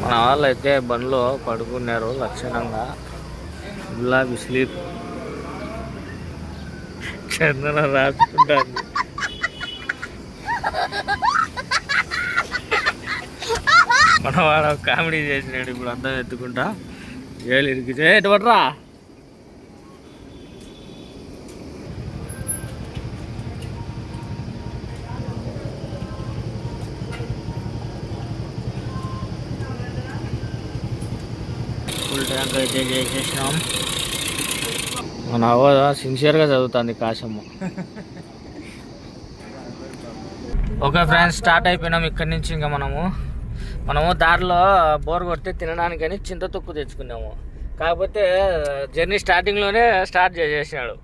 మన వాళ్ళు అయితే బండ్లో పడుకున్నారు లక్షణంగా. గులాబీ స్లీప్ చందన రాసుకుంటాను మన వాడు కామెడీ చేసినాడు ఇప్పుడు అందం ఎత్తుకుంటా. ఏళ్ళు ఇరికితే ఎటు పడరా? అయితే చేసేసినాం మన అవ్వ సిన్సియర్గా చదువుతుంది కాశమ్మ. ఓకే ఫ్రెండ్స్ స్టార్ట్ అయిపోయినాం ఇక్కడి నుంచి ఇంకా మనము. మనము దారిలో బోర్ కొడితే తినడానికని చింత తొక్కు తెచ్చుకున్నాము. కాకపోతే జర్నీ స్టార్టింగ్లోనే స్టార్ట్ చేసేసాడు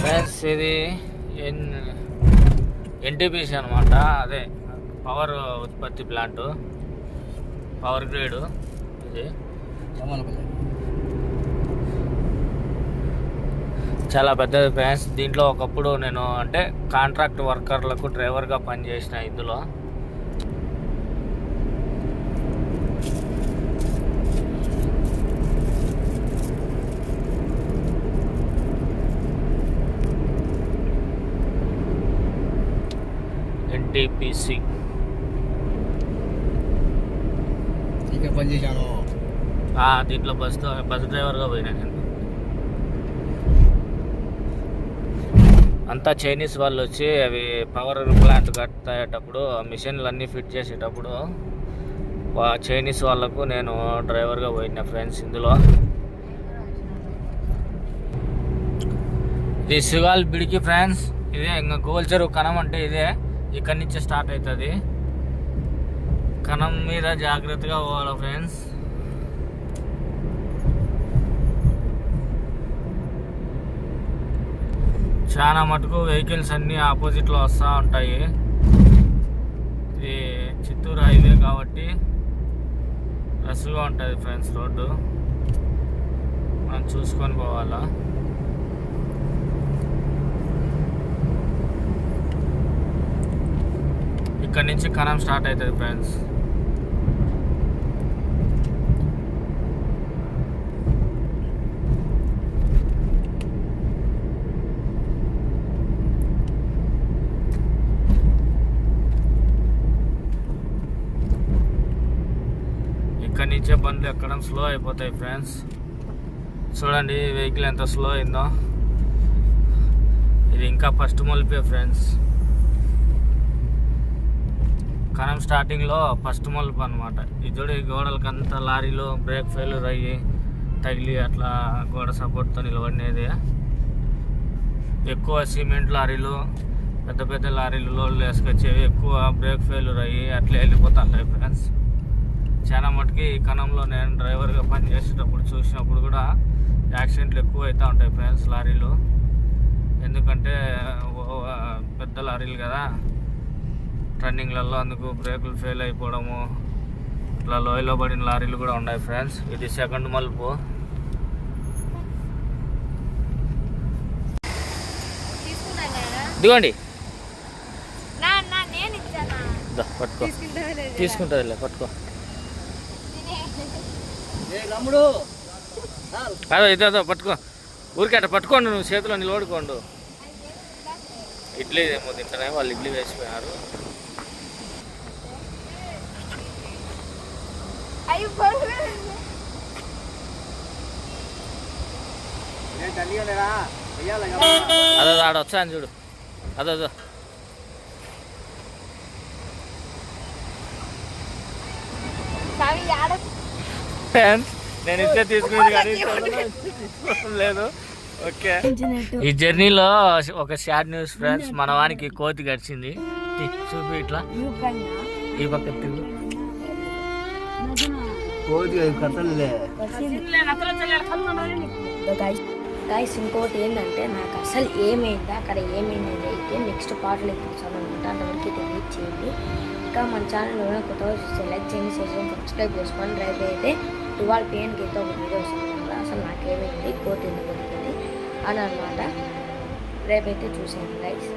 ఫ్రెండ్స్ ఇది ఎన్ ఎన్టీపీసీ అనమాట అదే పవర్ ఉత్పత్తి ప్లాంట్. Power grade. ఇది. చాలా పెద్దది ఫ్రెండ్స్. దీంట్లో ఒకప్పుడు నేను అంటే కాంట్రాక్ట్ వర్కర్లకు డ్రైవర్గా పనిచేసిన ఇందులో. ఎన్టీపీసీ దీంట్లో బస్ బస్ డ్రైవర్గా పోయినా నేను. అంతా చైనీస్ వాళ్ళు వచ్చి అవి పవర్ ప్లాంట్ కట్టేటప్పుడు మిషన్లు అన్నీ ఫిట్ చేసేటప్పుడు చైనీస్ వాళ్ళకు నేను డ్రైవర్గా పోయిన ఫ్రెండ్స్ ఇందులో. ఇది శివాల్ బిడికి ఫ్రెండ్స్. ఇదే ఇంకా గోల్చరు కణం అంటే ఇదే. ఇక్కడి నుంచి స్టార్ట్ అవుతుంది. కణం మీద జాగ్రత్తగా పోవాలి ఫ్రెండ్స్. చాలా మటుకు వెహికల్స్ అన్నీ ఆపోజిట్లో వస్తూ ఉంటాయి. ఇది చిత్తూరు హైవే కాబట్టి రష్గా ఉంటుంది ఫ్రెండ్స్ రోడ్డు. మనం చూసుకొని పోవాలా? ఇక్కడ నుంచి కనం స్టార్ట్ అవుతుంది ఫ్రెండ్స్. ఇచ్చే బండ్లు ఎక్కడం స్లో అయిపోతాయి ఫ్రెండ్స్ చూడండి వెహికల్ ఎంత స్లో అయిందో. ఇది ఇంకా ఫస్ట్ మలిపే ఫ్రెండ్స్ కనం స్టార్టింగ్లో ఫస్ట్ మలుపు అనమాట ఈ ఈ గోడలకంతా లారీలో బ్రేక్ ఫెయిల్యూర్ అయ్యి తగిలి అట్లా గోడ సపోర్ట్తో నిలబడినది. ఎక్కువ సిమెంట్ లారీలు పెద్ద పెద్ద లారీలు లోడ్లు వేసుకొచ్చేవి ఎక్కువ బ్రేక్ ఫెయిల్యూర్ అయ్యి అట్లా వెళ్ళిపోతుంటాయి ఫ్రెండ్స్ చాలా మటుకి ఈ కణంలో నేను డ్రైవర్గా పనిచేసేటప్పుడు చూసినప్పుడు కూడా యాక్సిడెంట్లు ఎక్కువ అవుతూ ఉంటాయి ఫ్రెండ్స్ లారీలు. ఎందుకంటే పెద్ద లారీలు కదా. టర్నింగ్లలో అందుకు బ్రేకులు ఫెయిల్ అయిపోవడము ఇట్లా లోయలో పడిన లారీలు కూడా ఉన్నాయి ఫ్రెండ్స్. ఇది సెకండ్ మలుపు. ఇదిగోండి. పట్టుకో. తీసుకుంటుందిలే పట్టుకో. అదో ఇదో పట్టుకో. ఊరికే అట్ట పట్టుకోండు నువ్వు చేతిలో నిలబడుకోండు. ఇడ్లీ ఏమో తింటానే వాళ్ళు ఇడ్లీ వేసిపోయారు అదో ఆడ వచ్చాను చూడు. అదో అదో. ఫ్రెండ్స్, నేను ఇచ్చే తీసుకునేది కానీ లేదు. ఓకే. ఈ జర్నీలో ఒక సాడ్ న్యూస్ ఫ్రెండ్స్ మన వానికి కోతి గడిచింది తీ, చూపి ఇట్లా. ఈ పక్క తిరుగు. కోతి గైస్ ఇంకోటి ఏంటంటే నాకు అసలు ఏమైంది అక్కడ ఏమైంది అయితే నెక్స్ట్ పాటలు చూసాను అనమాట అంతవరకు తెలియదు చేయండి ఇంకా మన ఛానల్ కూడా కొత్తగా చూస్తే లైక్ చేయండి షేర్ చేయండి సబ్స్క్రైబ్ చేసుకోండి. రైతు అయితే ఇవాళ పిఎన్కి అయితే ఒక వీడియో వస్తుంది. అసలు నాకేమైంది? కోర్టు ఎందుకు దొరికింది అని అనమాట రేపైతే చూసాను గైస్